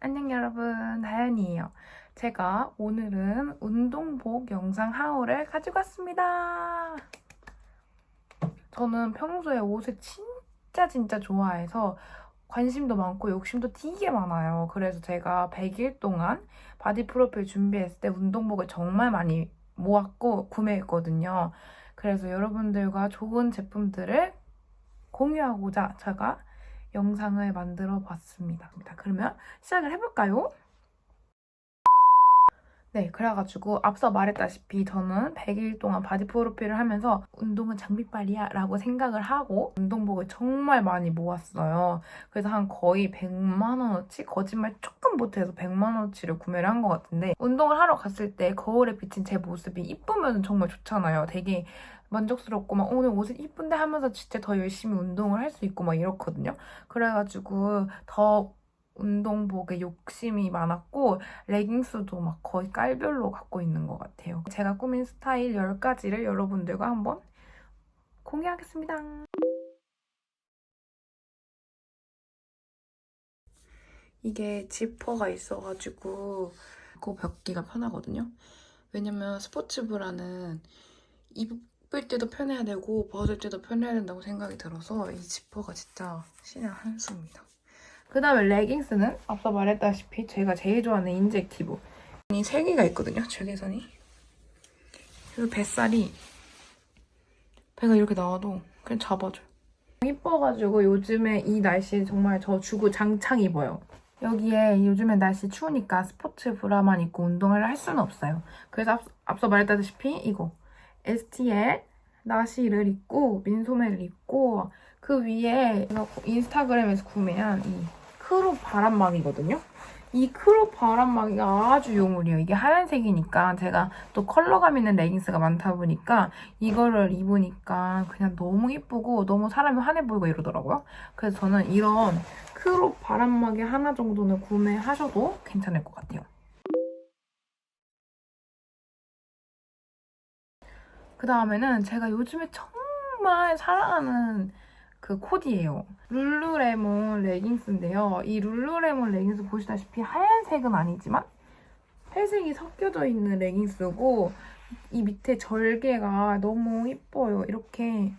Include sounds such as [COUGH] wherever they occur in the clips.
안녕 여러분, 다현이에요. 제가 오늘은 운동복 영상 하울을 가지고 왔습니다. 저는 평소에 옷을 진짜 진짜 좋아해서 관심도 많고 욕심도 되게 많아요. 그래서 제가 100일 동안 바디 프로필 준비했을 때 운동복을 정말 많이 모았고 구매했거든요. 그래서 여러분들과 좋은 제품들을 공유하고자 제가 영상을 만들어 봤습니다. 그러면 시작을 해볼까요? 네, 그래가지고 앞서 말했다시피 저는 100일 동안 바디 프로필을 하면서 운동은 장비빨이야 라고 생각을 하고 운동복을 정말 많이 모았어요. 그래서 한 거의 100만원어치? 거짓말 조금 못해서 100만원어치를 구매를 한 것 같은데 운동을 하러 갔을 때 거울에 비친 제 모습이 이쁘면 정말 좋잖아요. 되게 만족스럽고 막 오늘 옷은 이쁜데 하면서 진짜 더 열심히 운동을 할 수 있고 막 이렇거든요. 그래가지고 더 운동복에 욕심이 많았고 레깅스도 막 거의 깔별로 갖고 있는 것 같아요. 제가 꾸민 스타일 10가지를 여러분들과 한번 공유하겠습니다. 이게 지퍼가 있어가지고 그 벗기가 편하거든요. 왜냐면 스포츠 브라는 입을 때도 편해야 되고 벗을 때도 편해야 된다고 생각이 들어서 이 지퍼가 진짜 신의 한 수입니다. 그 다음에 레깅스는 앞서 말했다시피 제가 제일 좋아하는 인젝티브 이세 개가 있거든요, 줄개선이. 그리고 뱃살이 배가 이렇게 나와도 그냥 잡아줘요. 이뻐가지고 요즘에 이 날씨에 정말 저 주고 장창 입어요. 여기에 요즘에 날씨 추우니까 스포츠 브라만 입고 운동을 할 수는 없어요. 그래서 앞, 앞서 말했다시피 이거 STL 나시를 입고 민소매를 입고 그 위에 인스타그램에서 구매한 이 크롭 바람막이거든요. 이 크롭 바람막이가 아주 용울이에요. 이게 하얀색이니까 제가 또 컬러감 있는 레깅스가 많다 보니까 이거를 입으니까 그냥 너무 이쁘고 너무 사람이 환해 보이고 이러더라고요. 그래서 저는 이런 크롭 바람막이 하나 정도는 구매하셔도 괜찮을 것 같아요. 그 다음에는 제가 요즘에 정말 사랑하는 그 코디예요. 룰루레몬 레깅스인데요. 이 룰루레몬 레깅스 보시다시피 하얀색은 아니지만 회색이 섞여져 있는 레깅스고 이 밑에 절개가 너무 이뻐요. 이렇게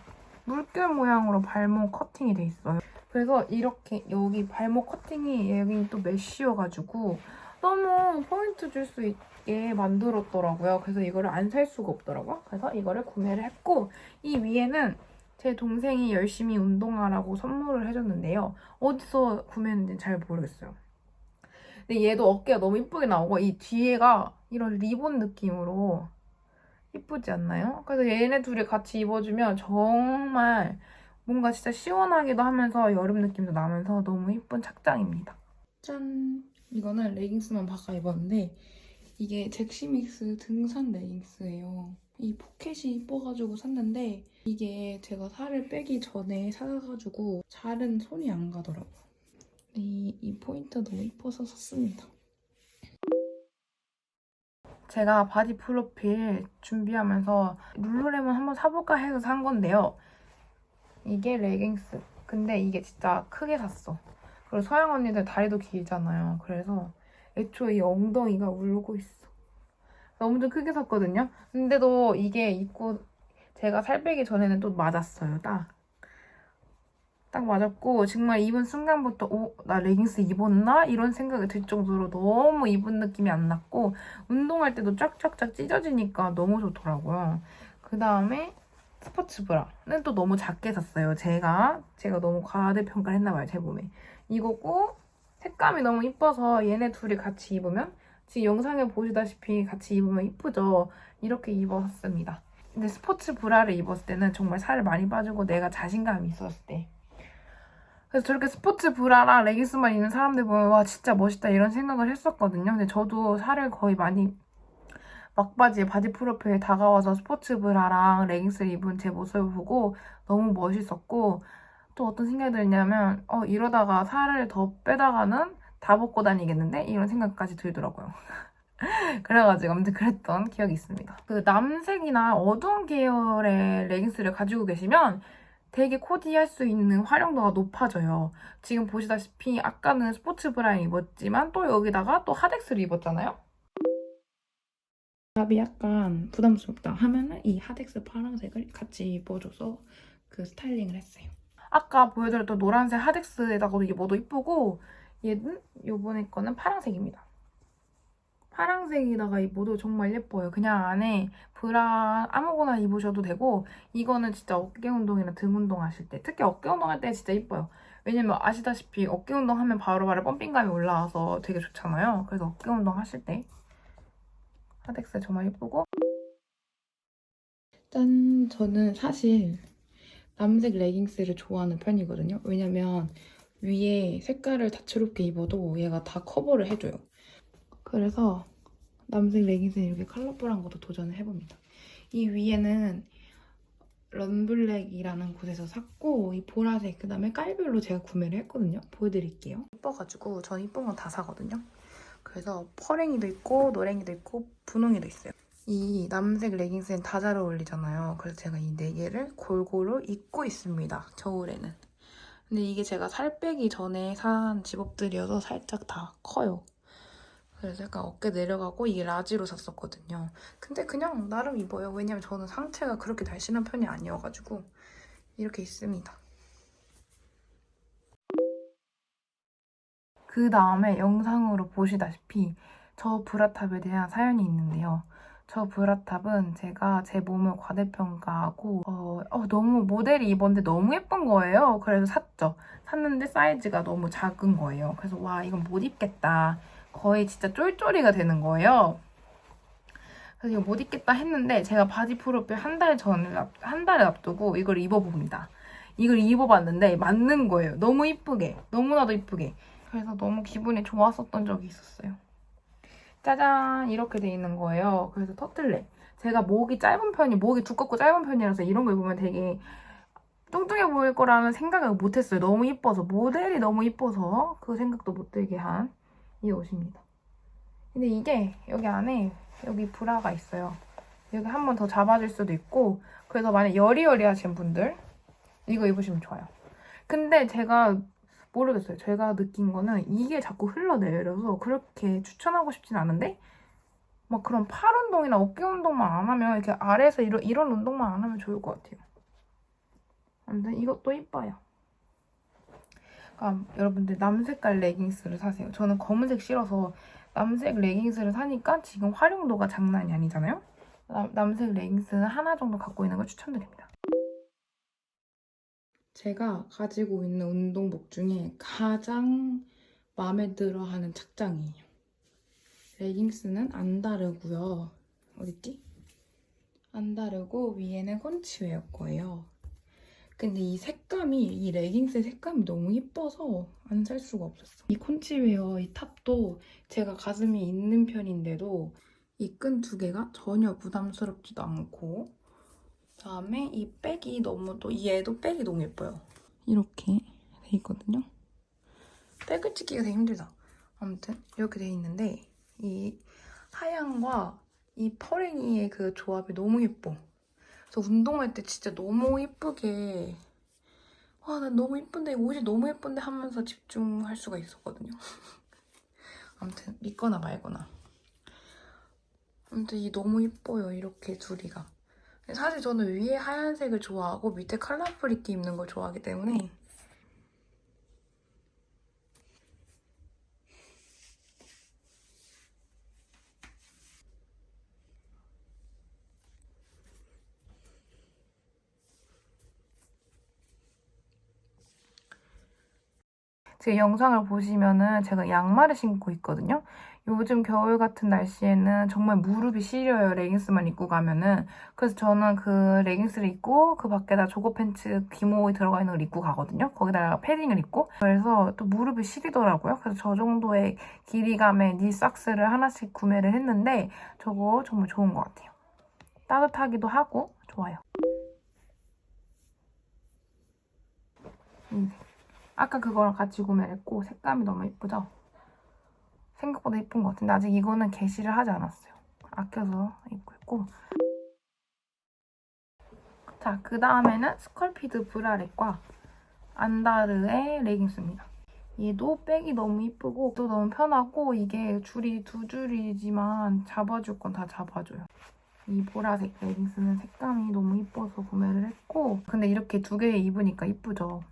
물결 모양으로 발목 커팅이 돼 있어요. 그래서 이렇게 여기 발목 커팅이 여기 또 메쉬여가지고 너무 포인트 줄 수 있게 만들었더라고요. 그래서 이거를 안 살 수가 없더라고요. 그래서 이거를 구매를 했고 이 위에는 제 동생이 열심히 운동하라고 선물을 해줬는데요. 어디서 구매했는지 잘 모르겠어요. 근데 얘도 어깨가 너무 이쁘게 나오고 이 뒤에가 이런 리본 느낌으로 이쁘지 않나요? 그래서 얘네 둘이 같이 입어주면 정말 뭔가 진짜 시원하기도 하면서 여름 느낌도 나면서 너무 이쁜 착장입니다. 짠! 이거는 레깅스만 바꿔 입었는데 이게 잭시믹스 등산 레깅스예요. 이 포켓이 이뻐가지고 샀는데 이게 제가 살을 빼기 전에 사가지고 잘은 손이 안 가더라고요. 이, 이 포인트 너무 이뻐서 샀습니다. 제가 바디 프로필 준비하면서 룰루레몬 한번 사볼까 해서 산 건데요. 이게 레깅스. 근데 이게 진짜 크게 샀어. 그리고 서양 언니들 다리도 길잖아요. 그래서 애초에 이 엉덩이가 울고 있어. 엄청 크게 샀거든요. 근데도 이게 입고 제가 살 빼기 전에는 또 맞았어요. 딱. 딱 맞았고 정말 입은 순간부터 오, 나 레깅스 입었나? 이런 생각이 들 정도로 너무 입은 느낌이 안 났고 운동할 때도 쫙쫙쫙 찢어지니까 너무 좋더라고요. 그 다음에 스포츠 브라는 또 너무 작게 샀어요. 제가 제가 너무 과대평가를 했나 봐요. 제 몸에. 이거고 색감이 너무 이뻐서 얘네 둘이 같이 입으면 지금 영상에 보시다시피 같이 입으면 이쁘죠? 이렇게 입었습니다. 근데 스포츠 브라를 입었을 때는 정말 살을 많이 빠지고 내가 자신감이 있었을 때 그래서 저렇게 스포츠 브라랑 레깅스만 입는 사람들 보면 와 진짜 멋있다 이런 생각을 했었거든요. 근데 저도 살을 거의 많이 막바지에 바디 프로필에 다가와서 스포츠 브라랑 레깅스를 입은 제 모습을 보고 너무 멋있었고 또 어떤 생각이 들냐면 어 이러다가 살을 더 빼다가는 다 벗고 다니겠는데? 이런 생각까지 들더라고요. [LAUGHS] 그래가지고 아무튼 그랬던 기억이 있습니다. 그 남색이나 어두운 계열의 레깅스를 가지고 계시면 되게 코디할 수 있는 활용도가 높아져요. 지금 보시다시피 아까는 스포츠 브라인 입었지만 또 여기다가 또 하덱스를 입었잖아요. 답이 약간 부담스럽다 하면은 이 하덱스 파란색을 같이 입어줘서 그 스타일링을 했어요. 아까 보여드렸던 노란색 하덱스에다가도 입어도 이쁘고 얘는 요번에 거는 파란색입니다. 파란색에다가 입어도 정말 예뻐요. 그냥 안에 브라 아무거나 입으셔도 되고 이거는 진짜 어깨 운동이나 등 운동 하실 때 특히 어깨 운동 할 때 진짜 이뻐요. 왜냐면 아시다시피 어깨 운동 하면 바로바로 펌핑감이 올라와서 되게 좋잖아요. 그래서 어깨 운동 하실 때 하덱스 정말 예쁘고 짠! 저는 사실 남색 레깅스를 좋아하는 편이거든요. 왜냐면 위에 색깔을 다채롭게 입어도 얘가 다 커버를 해줘요. 그래서 남색 레깅스는 이렇게 컬러풀한 것도 도전을 해봅니다. 이 위에는 런블랙이라는 곳에서 샀고 이 보라색 그 다음에 깔별로 제가 구매를 했거든요. 보여드릴게요. 예뻐가지고 전 이쁜 건 다 사거든요. 그래서 퍼랭이도 있고 노랭이도 있고 분홍이도 있어요. 이 남색 레깅스는 다 잘 어울리잖아요. 그래서 제가 이 네 개를 골고루 입고 있습니다. 겨울에는. 근데 이게 제가 살 빼기 전에 산 집업들이어서 살짝 다 커요. 그래서 약간 어깨 내려가고 이게 라지로 샀었거든요. 근데 그냥 나름 입어요. 왜냐면 저는 상체가 그렇게 날씬한 편이 아니어가지고 이렇게 있습니다. 그 다음에 영상으로 보시다시피 저 브라탑에 대한 사연이 있는데요. 저 브라탑은 제가 제 몸을 과대평가하고 어, 어, 너무 모델이 입었는데 너무 예쁜 거예요. 그래서 샀죠. 샀는데 사이즈가 너무 작은 거예요. 그래서 와 이건 못 입겠다. 거의 진짜 쫄쫄이가 되는 거예요. 그래서 이거 못 입겠다 했는데 제가 바디 프로필 한 달 전을 앞- 한 달을 앞두고 이걸 입어봅니다. 이걸 입어봤는데 맞는 거예요. 너무 이쁘게 너무나도 이쁘게. 그래서 너무 기분이 좋았었던 적이 있었어요. 짜잔 이렇게 돼 있는 거예요. 그래서 터틀넥. 제가 목이 짧은 편이 목이 두껍고 짧은 편이라서 이런 거 입으면 되게 뚱뚱해 보일 거라는 생각을 못했어요. 너무 이뻐서 모델이 너무 이뻐서 그 생각도 못 들게 한 이 옷입니다. 근데 이게 여기 안에 여기 브라가 있어요. 여기 한 번 더 잡아줄 수도 있고 그래서 만약 여리여리 하신 분들 이거 입으시면 좋아요. 근데 제가 모르겠어요. 제가 느낀 거는 이게 자꾸 흘러내려서 그렇게 추천하고 싶진 않은데 막 그런 팔 운동이나 어깨 운동만 안 하면 이렇게 아래에서 이런, 이런 운동만 안 하면 좋을 것 같아요. 아무튼 이것도 이뻐요. 그러니까 여러분들 남색깔 레깅스를 사세요. 저는 검은색 싫어서 남색 레깅스를 사니까 지금 활용도가 장난이 아니잖아요. 남, 남색 레깅스는 하나 정도 갖고 있는 걸 추천드립니다. 제가 가지고 있는 운동복 중에 가장 마음에 들어 하는 착장이에요. 레깅스는 안 다르고요. 어딨지? 안 다르고 위에는 콘치웨어 거예요. 근데 이 색감이 이 레깅스의 색감이 너무 예뻐서 안 살 수가 없었어. 이 콘치웨어 이 탑도 제가 가슴이 있는 편인데도 이 끈 두 개가 전혀 부담스럽지도 않고 그 다음에 이 백이 너무 또 얘도 백이 너무 예뻐요. 이렇게 돼 있거든요. 백을 찍기가 되게 힘들다. 아무튼 이렇게 돼 있는데 이 하양과 이 퍼랭이의 그 조합이 너무 예뻐. 그래서 운동할 때 진짜 너무 예쁘게 와, 난 너무 예쁜데 옷이 너무 예쁜데 하면서 집중할 수가 있었거든요. [LAUGHS] 아무튼 믿거나 말거나. 아무튼 이 너무 예뻐요. 이렇게 둘이가. 사실 저는 위에 하얀색을 좋아하고 밑에 컬러풀 있게 입는 걸 좋아하기 때문에 제 영상을 보시면은 제가 양말을 신고 있거든요. 요즘 겨울 같은 날씨에는 정말 무릎이 시려요. 레깅스만 입고 가면은. 그래서 저는 그 레깅스를 입고 그 밖에다 조거 팬츠 기모에 들어가 있는 걸 입고 가거든요. 거기다가 패딩을 입고. 그래서 또 무릎이 시리더라고요. 그래서 저 정도의 길이감의 니 삭스를 하나씩 구매를 했는데 저거 정말 좋은 것 같아요. 따뜻하기도 하고 좋아요. 음. 아까 그거랑 같이 구매를 했고 색감이 너무 예쁘죠? 생각보다 예쁜 것 같은데 아직 이거는 게시를 하지 않았어요. 아껴서 입고 있고 자, 그 다음에는 스컬피드 브라렛과 안다르의 레깅스입니다. 얘도 백이 너무 이쁘고 또 너무 편하고 이게 줄이 두 줄이지만 잡아줄 건 다 잡아줘요. 이 보라색 레깅스는 색감이 너무 이뻐서 구매를 했고 근데 이렇게 두 개 입으니까 이쁘죠.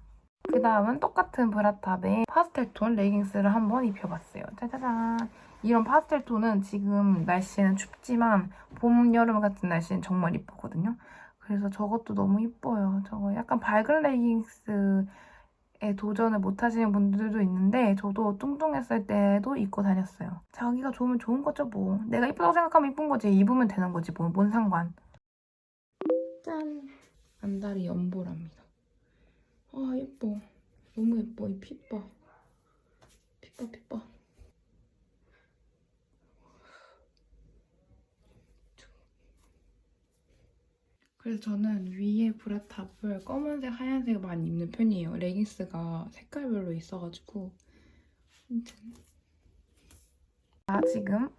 그 다음은 똑같은 브라탑의 파스텔 톤 레깅스를 한번 입혀봤어요. 짜자잔! 이런 파스텔 톤은 지금 날씨에는 춥지만 봄, 여름 같은 날씨는 정말 이쁘거든요. 그래서 저것도 너무 이뻐요. 저거 약간 밝은 레깅스에 도전을 못 하시는 분들도 있는데 저도 뚱뚱했을 때도 입고 다녔어요. 자기가 좋으면 좋은 거죠 뭐. 내가 이쁘다고 생각하면 이쁜 거지. 입으면 되는 거지 뭐. 뭔 상관. 짠! 안다리 연보랍니다. 아 예뻐. 너무 예뻐. 이 핏봐. 핏봐 핏봐. 그래서 저는 위에 브라탑을 검은색, 하얀색 많이 입는 편이에요. 레깅스가 색깔별로 있어가지고. 아, 지금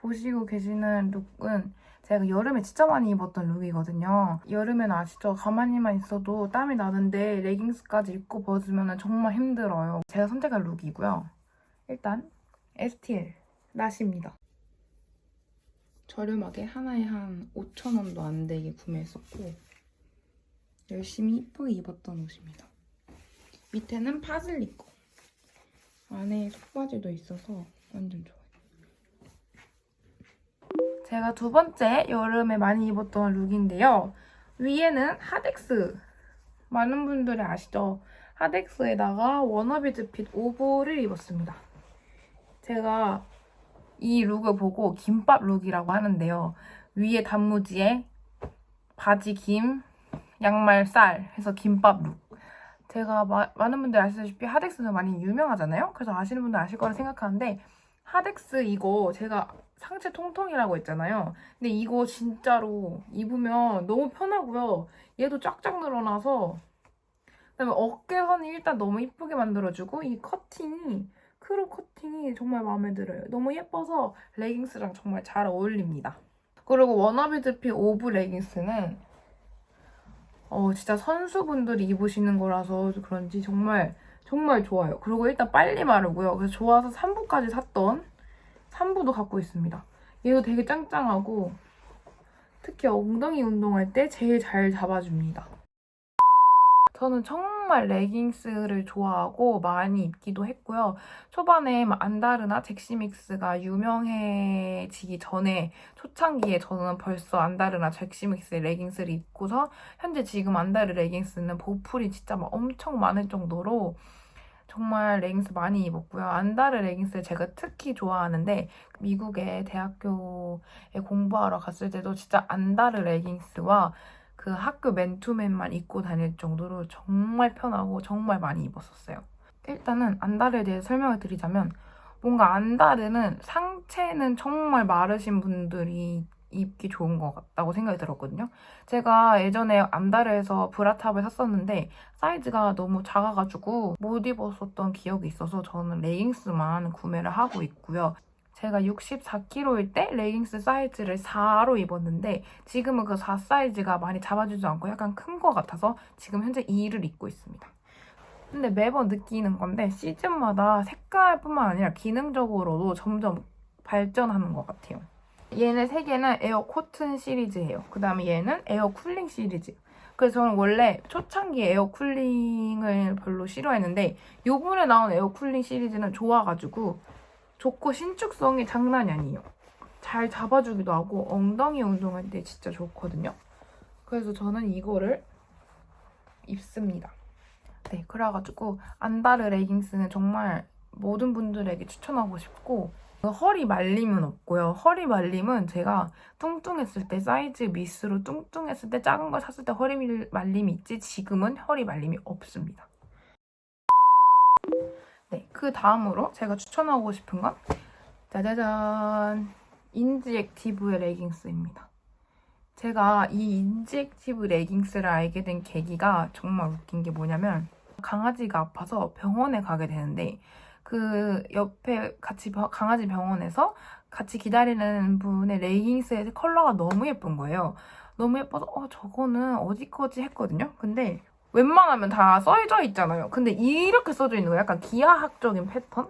보시고 계시는 룩은 제가 여름에 진짜 많이 입었던 룩이거든요. 여름엔 아시죠? 가만히만 있어도 땀이 나는데 레깅스까지 입고 벗으면 정말 힘들어요. 제가 선택한 룩이고요. 일단 STL 나시입니다. 저렴하게 하나에 한 5,000원도 안 되게 구매했었고 열심히 이쁘게 입었던 옷입니다. 밑에는 파슬리 거. 안에 속바지도 있어서 완전 좋아요. 제가 두 번째 여름에 많이 입었던 룩인데요. 위에는 하덱스. 많은 분들이 아시죠? 하덱스에다가 워너비즈 핏 오버를 입었습니다. 제가 이 룩을 보고 김밥 룩이라고 하는데요. 위에 단무지에 바지 김, 양말 쌀 해서 김밥 룩. 제가 마- 많은 분들이 아시다시피 하덱스는 많이 유명하잖아요. 그래서 아시는 분들 아실 거라 생각하는데 하덱스 이거 제가 상체 통통이라고 했잖아요. 근데 이거 진짜로 입으면 너무 편하고요. 얘도 쫙쫙 늘어나서 그다음에 어깨선이 일단 너무 이쁘게 만들어주고 이 커팅이 크롭 커팅이 정말 마음에 들어요. 너무 예뻐서 레깅스랑 정말 잘 어울립니다. 그리고 워너비드피 오브 레깅스는 어 진짜 선수분들이 입으시는 거라서 그런지 정말 정말 좋아요. 그리고 일단 빨리 마르고요. 그래서 좋아서 3부까지 샀던 3부도 갖고 있습니다. 얘도 되게 짱짱하고 특히 엉덩이 운동할 때 제일 잘 잡아줍니다. 저는 정말 레깅스를 좋아하고 많이 입기도 했고요. 초반에 막 안다르나 잭시믹스가 유명해지기 전에 초창기에 저는 벌써 안다르나 잭시믹스 레깅스를 입고서 현재 지금 안다르 레깅스는 보풀이 진짜 막 엄청 많을 정도로 정말 레깅스 많이 입었고요. 안다르 레깅스 제가 특히 좋아하는데 미국에 대학교에 공부하러 갔을 때도 진짜 안다르 레깅스와 그 학교 맨투맨만 입고 다닐 정도로 정말 편하고 정말 많이 입었었어요. 일단은 안다르에 대해 설명을 드리자면 뭔가 안다르는 상체는 정말 마르신 분들이 입기 좋은 것 같다고 생각이 들었거든요. 제가 예전에 안다르에서 브라탑을 샀었는데 사이즈가 너무 작아가지고 못 입었었던 기억이 있어서 저는 레깅스만 구매를 하고 있고요. 제가 64kg일 때 레깅스 사이즈를 4로 입었는데 지금은 그 4 사이즈가 많이 잡아주지 않고 약간 큰 것 같아서 지금 현재 2를 입고 있습니다. 근데 매번 느끼는 건데 시즌마다 색깔뿐만 아니라 기능적으로도 점점 발전하는 것 같아요. 얘네 세 개는 에어 코튼 시리즈예요. 그 다음에 얘는 에어 쿨링 시리즈. 그래서 저는 원래 초창기 에어 쿨링을 별로 싫어했는데 요번에 나온 에어 쿨링 시리즈는 좋아가지고 좋고 신축성이 장난이 아니에요. 잘 잡아주기도 하고 엉덩이 운동할 때 진짜 좋거든요. 그래서 저는 이거를 입습니다. 네, 그래가지고 안다르 레깅스는 정말 모든 분들에게 추천하고 싶고 허리 말림은 없고요. 허리 말림은 제가 뚱뚱했을 때 사이즈 미스로 뚱뚱했을 때 작은 걸 샀을 때 허리 밀- 말림이 있지 지금은 허리 말림이 없습니다. 네, 그 다음으로 제가 추천하고 싶은 건 짜자잔 인지 액티브의 레깅스입니다. 제가 이 인지 액티브 레깅스를 알게 된 계기가 정말 웃긴 게 뭐냐면 강아지가 아파서 병원에 가게 되는데 그 옆에 같이 병- 강아지 병원에서 같이 기다리는 분의 레깅스의 컬러가 너무 예쁜 거예요. 너무 예뻐서 어 저거는 어디 거지 했거든요. 근데 웬만하면 다 써져 있잖아요. 근데 이렇게 써져 있는 거예요. 약간 기하학적인 패턴?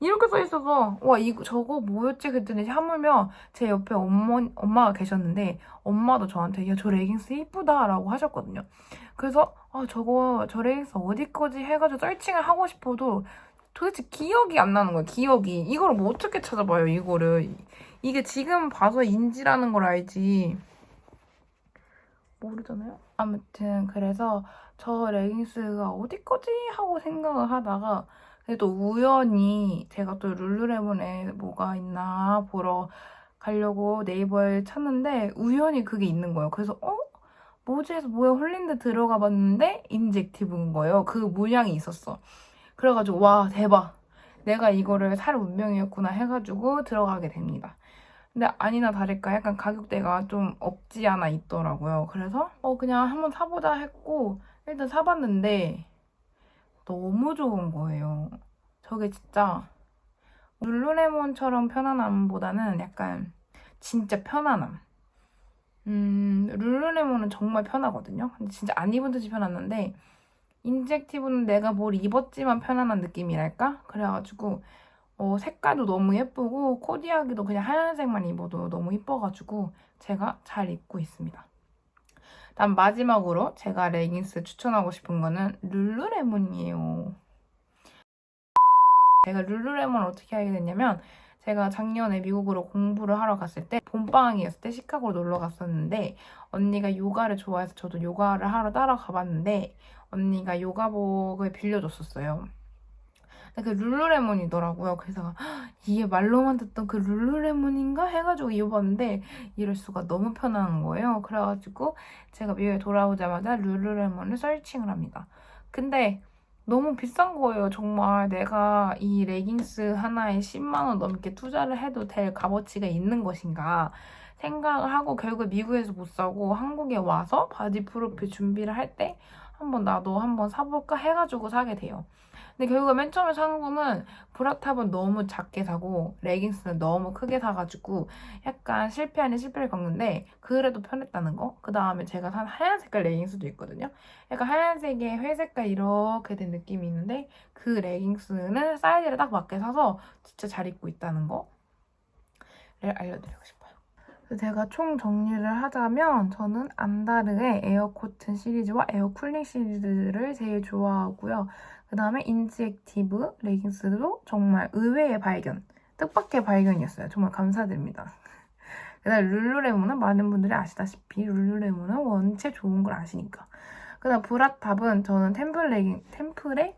이렇게 써 있어서 와 이거 저거 뭐였지 그랬더니 하물며 제 옆에 엄마 엄마가 계셨는데 엄마도 저한테 야 저 레깅스 이쁘다라고 하셨거든요. 그래서 아 저거 저 레깅스 어디 거지 해가지고 서칭을 하고 싶어도 도대체 기억이 안 나는 거예요. 기억이 이걸 뭐 어떻게 찾아봐요 이거를 이게 지금 봐서 인지라는 걸 알지 모르잖아요. 아무튼 그래서 저 레깅스가 어디 거지 하고 생각을 하다가 또 우연히 제가 또 룰루레몬에 뭐가 있나 보러 가려고 네이버에 찾는데 우연히 그게 있는 거예요. 그래서 어? 뭐지 해서 뭐야 홀린데 들어가 봤는데 인젝티브인 거예요. 그 모양이 있었어. 그래가지고 와 대박. 내가 이거를 살 운명이었구나 해가지고 들어가게 됩니다. 근데 아니나 다를까 약간 가격대가 좀 없지 않아 있더라고요. 그래서 어 그냥 한번 사보자 했고 일단 사봤는데 너무 좋은 거예요. 저게 진짜 룰루레몬처럼 편안함보다는 약간 진짜 편안함. 음, 룰루레몬은 정말 편하거든요. 근데 진짜 안 입은 듯이 편안한데 인젝티브는 내가 뭘 입었지만 편안한 느낌이랄까? 그래가지고 어, 색깔도 너무 예쁘고 코디하기도 그냥 하얀색만 입어도 너무 이뻐가지고 제가 잘 입고 있습니다. 다음 마지막으로 제가 레깅스 추천하고 싶은 거는 룰루레몬이에요. 제가 룰루레몬을 어떻게 하게 됐냐면 제가 작년에 미국으로 공부를 하러 갔을 때 봄방학이었을 때 시카고로 놀러 갔었는데 언니가 요가를 좋아해서 저도 요가를 하러 따라가 봤는데 언니가 요가복을 빌려줬었어요. 근데 그 룰루레몬이더라고요. 그래서 헉, 이게 말로만 듣던 그 룰루레몬인가 해가지고 입어봤는데 이럴 수가 너무 편한 거예요. 그래가지고 제가 미국에 돌아오자마자 룰루레몬을 서칭을 합니다. 근데 너무 비싼 거예요. 정말 내가 이 레깅스 하나에 10만 원 넘게 투자를 해도 될 값어치가 있는 것인가 생각을 하고 결국 미국에서 못 사고 한국에 와서 바디 프로필 준비를 할 때 한번 나도 한번 사볼까 해가지고 사게 돼요. 근데 결국 맨 처음에 산 거는 브라탑은 너무 작게 사고 레깅스는 너무 크게 사가지고 약간 실패 아닌 실패를 겪는데 그래도 편했다는 거. 그 다음에 제가 산 하얀 색깔 레깅스도 있거든요. 약간 하얀색에 회색깔 이렇게 된 느낌이 있는데 그 레깅스는 사이즈를 딱 맞게 사서 진짜 잘 입고 있다는 거를 알려드리고 싶어요. 제가 총 정리를 하자면 저는 안다르의 에어 코튼 시리즈와 에어 쿨링 시리즈를 제일 좋아하고요. 그 다음에 인지액티브 레깅스도 정말 의외의 발견, 뜻밖의 발견이었어요. 정말 감사드립니다. [LAUGHS] 그 다음 룰루레몬은 많은 분들이 아시다시피 룰루레몬은 원체 좋은 걸 아시니까. 그 다음 브라탑은 저는 템플 레깅, 템플에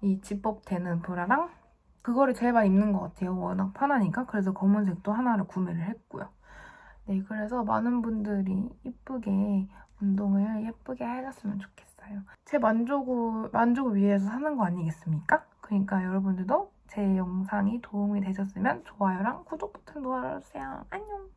이 집업되는 브라랑 그거를 많이 입는 것 같아요. 워낙 편하니까. 그래서 검은색도 하나를 구매를 했고요. 네, 그래서 많은 분들이 이쁘게 운동을 예쁘게 해갔으면 좋겠어요. 제 만족을, 만족을 위해서 사는 거 아니겠습니까? 그러니까 여러분들도 제 영상이 도움이 되셨으면 좋아요랑 구독 버튼 눌러주세요. 안녕!